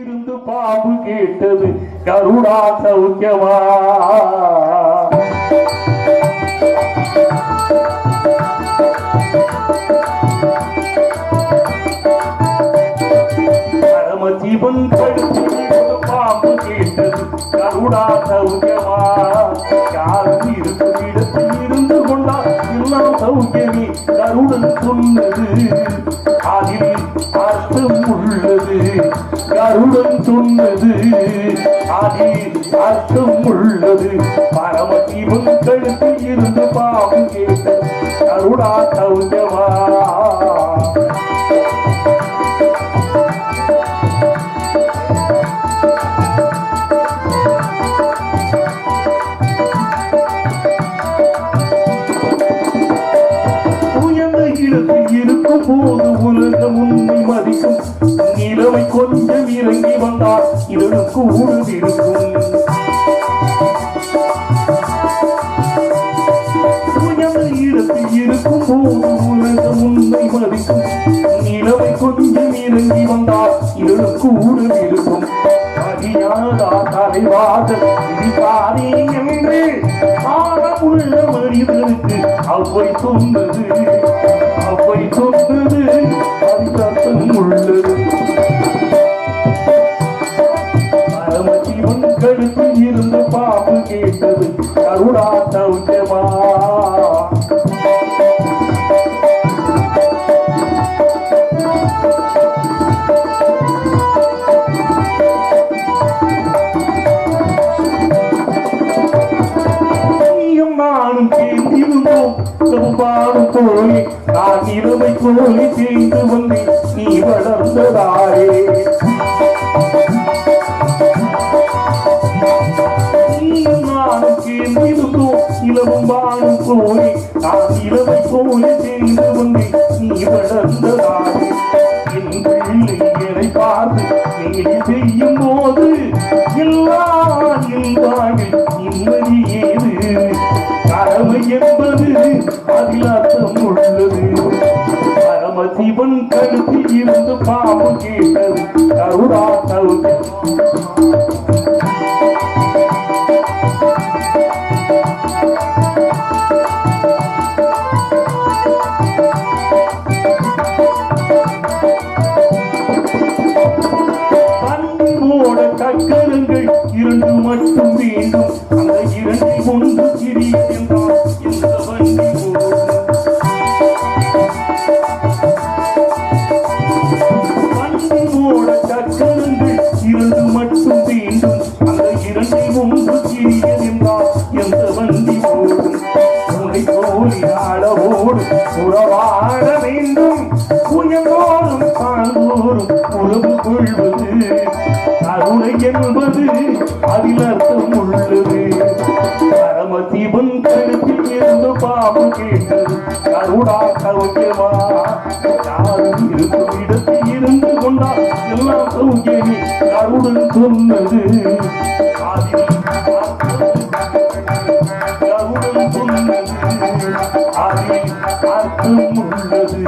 இருந்து பாம்பு கேட்டது கருடா சௌக்கியமா? பரமசிவன் கழுத்தில் பாம்பு கேட்டது கருடா சௌக்கியமா? யாரும் இருக்கும் இடத்தில் இருந்து கொண்டால் எல்லாம் சௌக்கியமே கருடன் சொன்னது. அர்த்தம் உள்ளது கருடன் சொன்னது. அதில் அர்த்தம் உள்ளது பரமசிவன் கழுத்தில் இருந்து பாம்பு கேட்ட கருடா சௌக்கியமா உயர்ந்த இடத்தில் இருக்கும் போது உலகம் உண்மை. நிலவை கொஞ்சம் இறங்கி வந்தால் இதனுக்கு ஊழல் இருக்கும். இடத்தில் இருக்கும் போது உலகம் உன்னை மதிக்கும். நிலவை கொஞ்சம் இறங்கி வந்தால் இதனுக்கு ஊழல் அறியாதா தலைவாத விதிக்காதே என்று ஆழமுள்ள மனிதனுக்கு அவ்வை சொன்னது. கருணா சௌக்கியமா நானும் சேர்ந்திருந்தோம் செவ்வாறும் நான் இரவை கோழி சேர்ந்து வந்தேன் நீ வளர்ந்ததாரே வாழும் கோழி நான் இரவை போல தெரிந்து வந்தேன் நீ வளர்ந்ததாரே என் பிள்ளை பார்த்து நீ செய்யும் போது எல்லா வாழ்வில் நிம்மதி ஏது? கடமை என்பது அதில் அர்த்தம் உள்ளது. பரமசிவன் இருந்து பாம்பு கேட்டது கருடா சௌக்கியம் பண்போட கக்கரங்கள் இரண்டு மட்டும் வேண்டும். அந்த இரண்டை ஒன்று சிறிய என்றால் எந்த வண்டி பண்போட கக்கரங்கள் இரண்டு மட்டும் வேண்டும். அந்த இரண்டை ஒன்று என்றால் எந்த வண்டி உறவாட வேண்டும். உயர்ந்தோறும் தாழ்ந்தோறும் உறவு கொள்வது. கருணை என்பது அதில் அர்த்தம் உள்ளது. பரமசிவன் கருத்தில் இருந்து பாம்பு கேட்டது. கருடா சௌக்கியமா யாரும் இருக்கும் இடத்தில் இருந்து கொண்டால் எல்லாம் சௌக்கியமே கருடன் சொன்னது. அத்துமுள்ளது